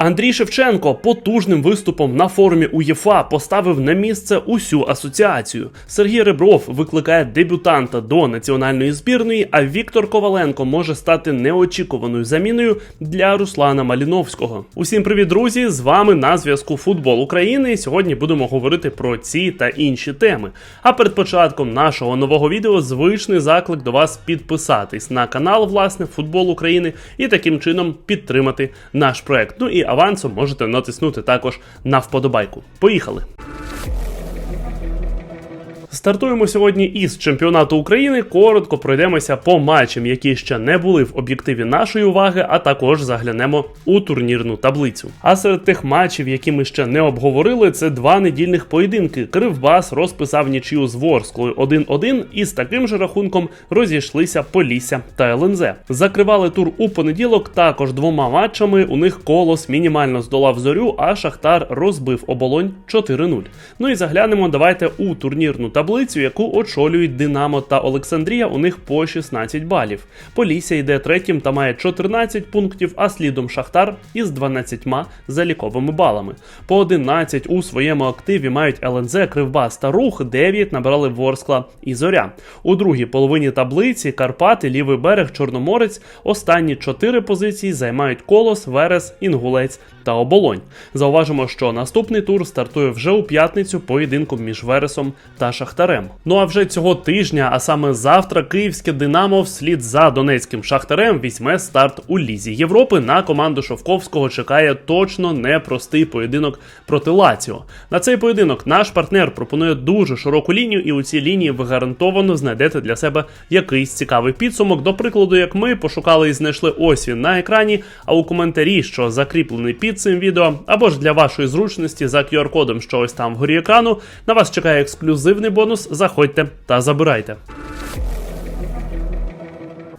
Андрій Шевченко потужним виступом на форумі УЄФА поставив на місце усю асоціацію. Сергій Ребров викликає дебютанта до національної збірної, а Віктор Коваленко може стати неочікуваною заміною для Руслана Маліновського. Усім привіт, друзі! З вами на зв'язку Футбол України. І сьогодні будемо говорити про ці та інші теми. А перед початком нашого нового відео звичний заклик до вас підписатись на канал власне Футбол України і таким чином підтримати наш проект. Ну і авансом можете натиснути також на вподобайку. Поїхали! Стартуємо сьогодні із чемпіонату України. Коротко пройдемося по матчам, які ще не були в об'єктиві нашої уваги, а також заглянемо у турнірну таблицю. А серед тих матчів, які ми ще не обговорили, це два недільних поєдинки. Кривбас розписав нічию з Ворсклою 1-1 і з таким же рахунком розійшлися Полісся та ЛНЗ. Закривали тур у понеділок також двома матчами. У них колос мінімально здолав зорю, а Шахтар розбив оболонь 4-0. Ну і заглянемо. Давайте у турнірну таблицю, яку очолюють Динамо та Олександрія. У них по 16 балів. Полісся йде третім та має 14 пунктів, а слідом Шахтар із 12 заліковими балами. По 11 у своєму активі мають ЛНЗ, Кривбас та Рух, 9 набрали Ворскла і Зоря. У другій половині таблиці Карпати, Лівий берег, Чорноморець. Останні 4 позиції займають Колос, Верес, Інгулець та Оболонь. Зауважимо, що наступний тур стартує вже у п'ятницю поєдинком між Вересом та Шахтарем. Ну а вже цього тижня, а саме завтра, київське Динамо вслід за донецьким шахтарем візьме старт у Лізі Європи. На команду Шовковського чекає точно непростий поєдинок проти Лаціо. На цей поєдинок наш партнер пропонує дуже широку лінію, і у цій лінії ви гарантовано знайдете для себе якийсь цікавий підсумок. До прикладу, як ми пошукали і знайшли ось він на екрані. А у коментарі, що закріплений під цим відео, або ж для вашої зручності за QR-кодом, що ось там вгорі екрану, на вас чекає ексклюзивний бонус. Заходьте та забирайте.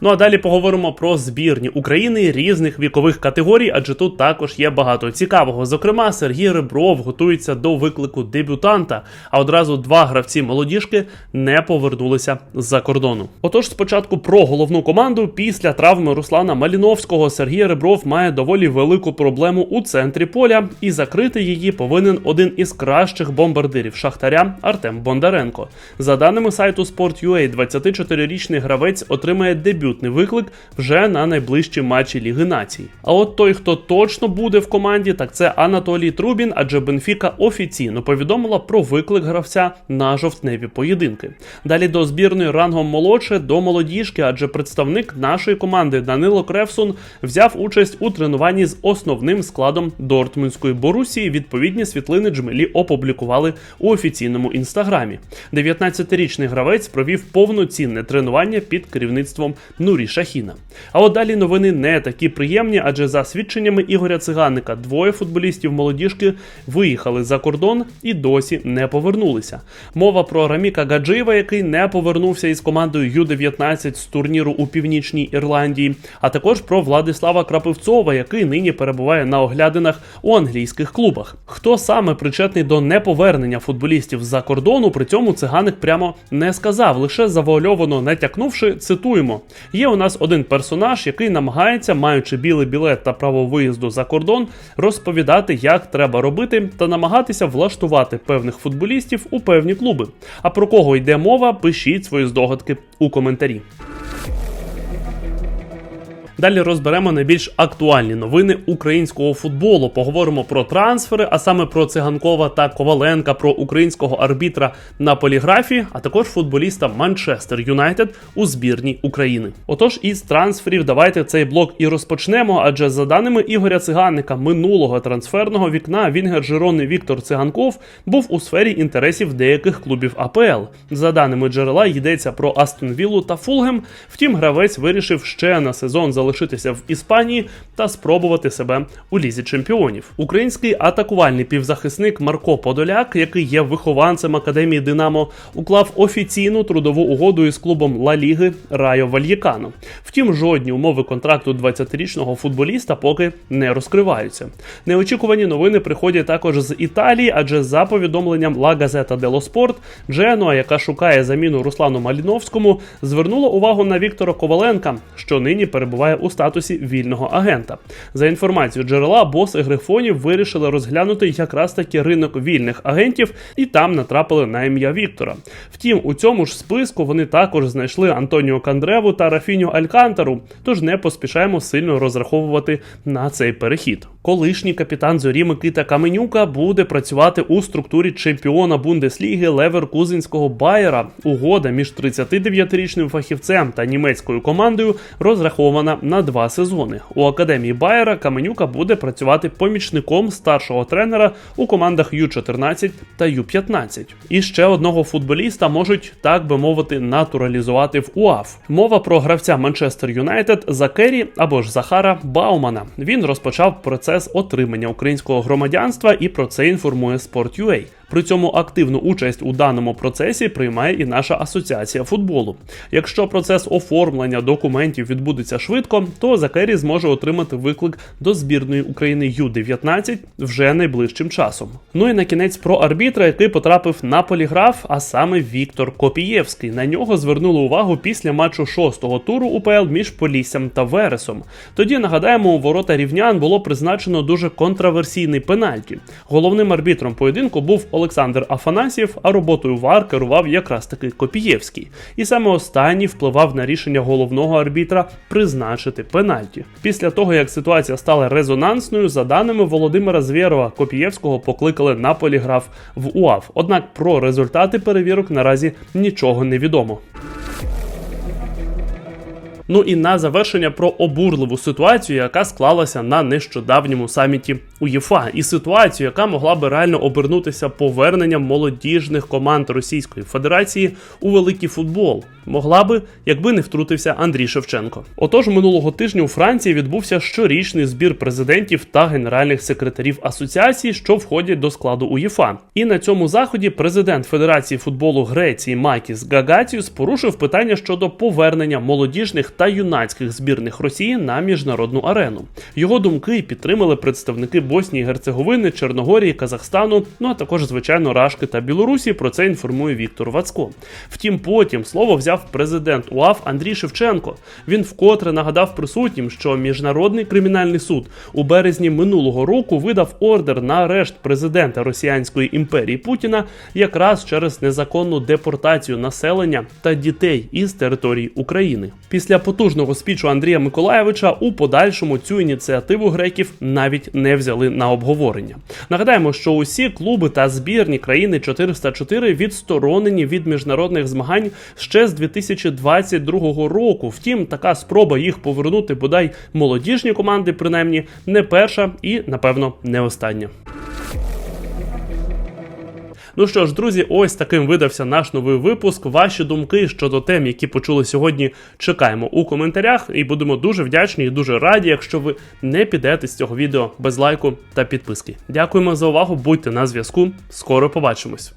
Ну а далі поговоримо про збірні України різних вікових категорій, адже тут також є багато цікавого. Зокрема, Сергій Ребров готується до виклику дебютанта, а одразу два гравці молодіжки не повернулися з-за кордону. Отож, спочатку про головну команду після травми Руслана Маліновського Сергій Ребров має доволі велику проблему у центрі поля, і закрити її повинен один із кращих бомбардирів Шахтаря Артем Бондаренко. За даними сайту Sport.ua, 24-річний гравець отримає дебют дебютний виклик вже на найближчі матчі Ліги Націй. А от той, хто точно буде в команді, так це Анатолій Трубін, адже Бенфіка офіційно повідомила про виклик гравця на жовтневі поєдинки. Далі до збірної рангом молодше до молодіжки, адже представник нашої команди Данило Кревсун взяв участь у тренуванні з основним складом Дортмундської Борусії. Відповідні світлини Джмелі опублікували у офіційному інстаграмі. 19-річний гравець провів повноцінне тренування під керівництвом Нурі Шахіна. А от далі новини не такі приємні, адже за свідченнями Ігоря Циганника двоє футболістів молодіжки виїхали за кордон і досі не повернулися. Мова про Раміка Гаджиєва, який не повернувся із командою Ю-19 з турніру у північній Ірландії, а також про Владислава Крапивцова, який нині перебуває на оглядинах у англійських клубах. Хто саме причетний до неповернення футболістів з-за кордону, при цьому циганик прямо не сказав, лише завуальовано натякнувши, цитуємо. Є у нас один персонаж, який намагається, маючи білий білет та право виїзду за кордон, розповідати, як треба робити, та намагатися влаштувати певних футболістів у певні клуби. А про кого йде мова, пишіть свої здогадки у коментарі. Далі розберемо найбільш актуальні новини українського футболу. Поговоримо про трансфери, а саме про циганкова та Коваленка, про українського арбітра на поліграфі, а також футболіста Манчестер Юнайтед у збірній України. Отож, із трансферів давайте цей блок і розпочнемо. Адже за даними Ігоря Циганника минулого трансферного вікна Вінгер Жирони Віктор Циганков був у сфері інтересів деяких клубів АПЛ. За даними джерела, йдеться про Астон Віллу та Фулгем. Втім, гравець вирішив ще на сезон залишити залишитися в Іспанії та спробувати себе у лізі чемпіонів. Український атакувальний півзахисник Марко Подоляк, який є вихованцем академії Динамо, уклав офіційну трудову угоду із клубом Ла Ліги Райо Вальєкано. Втім, жодні умови контракту 20-річного футболіста поки не розкриваються. Неочікувані новини приходять також з Італії, адже за повідомленням Ла Газета Дело Спорт, Дженуа, яка шукає заміну Руслану Маліновському, звернула увагу на Віктора Коваленка, що нині перебуває у статусі вільного агента. За інформацією джерела, боси грифонів вирішили розглянути якраз таки ринок вільних агентів і там натрапили на ім'я Віктора. Втім, у цьому ж списку вони також знайшли Антоніо Кандреву та Рафіню Алькантару, тож не поспішаємо сильно розраховувати на цей перехід. Колишній капітан зорі Микита Каменюка буде працювати у структурі чемпіона Бундесліги Леверкузинського Байера. Угода між 39-річним фахівцем та німецькою командою розрахована на два сезони. У академії Байера Каменюка буде працювати помічником старшого тренера у командах Ю-14 та Ю-15. І ще одного футболіста можуть, так би мовити, натуралізувати в УАФ. Мова про гравця Манчестер Юнайтед Закері або ж Захара Баумана. Він розпочав процес отримання українського громадянства і про це інформує Sport.ua. При цьому активну участь у даному процесі приймає і наша асоціація футболу. Якщо процес оформлення документів відбудеться швидко, то Закері зможе отримати виклик до збірної України Ю-19 вже найближчим часом. Ну і на кінець про арбітра, який потрапив на поліграф, а саме Віктор Копієвський. На нього звернули увагу після матчу шостого туру УПЛ між Поліссям та Вересом. Тоді нагадаємо, у ворота рівнян було призначено дуже контраверсійний пенальті. Головним арбітром поєдинку був Олександр Афанасьєв, а роботою ВАР керував якраз таки Копієвський. І саме останній впливав на рішення головного арбітра призначити пенальті. Після того, як ситуація стала резонансною, за даними Володимира Звєрова, Копієвського покликали на поліграф в УАФ. Однак про результати перевірок наразі нічого не відомо. Ну і на завершення про обурливу ситуацію, яка склалася на нещодавньому саміті УЄФА, і ситуацію, яка могла би реально обернутися поверненням молодіжних команд Російської Федерації у великий футбол. Могла би, якби не втрутився Андрій Шевченко. Отож, минулого тижня у Франції відбувся щорічний збір президентів та генеральних секретарів асоціації, що входять до складу УЄФА. І на цьому заході президент Федерації футболу Греції Макіс Гагатіус порушив питання щодо повернення молодіжних та юнацьких збірних Росії на міжнародну арену. Його думки підтримали представники Боснії, Герцеговини, Чорногорії, Казахстану, ну а також, звичайно, Рашки та Білорусі. Про це інформує Віктор Вацко. Втім, потім слово взяв президент УАФ Андрій Шевченко. Він вкотре нагадав присутнім, що міжнародний кримінальний суд у березні минулого року видав ордер на арешт президента Росіянської імперії Путіна якраз через незаконну депортацію населення та дітей із території України. Після потужного спічу Андрія Миколаєвича у подальшому цю ініціативу греків навіть не взяли на обговорення. Нагадаємо, що усі клуби та збірні країни 404 відсторонені від міжнародних змагань ще з 2022 року. Втім, така спроба їх повернути бодай молодіжні команди, принаймні, не перша і, напевно, не остання. Ну що ж, друзі, ось таким видався наш новий випуск. Ваші думки щодо тем, які почули сьогодні, чекаємо у коментарях, і будемо дуже вдячні і дуже раді, якщо ви не підете з цього відео без лайку та підписки. Дякуємо за увагу, будьте на зв'язку. Скоро побачимось.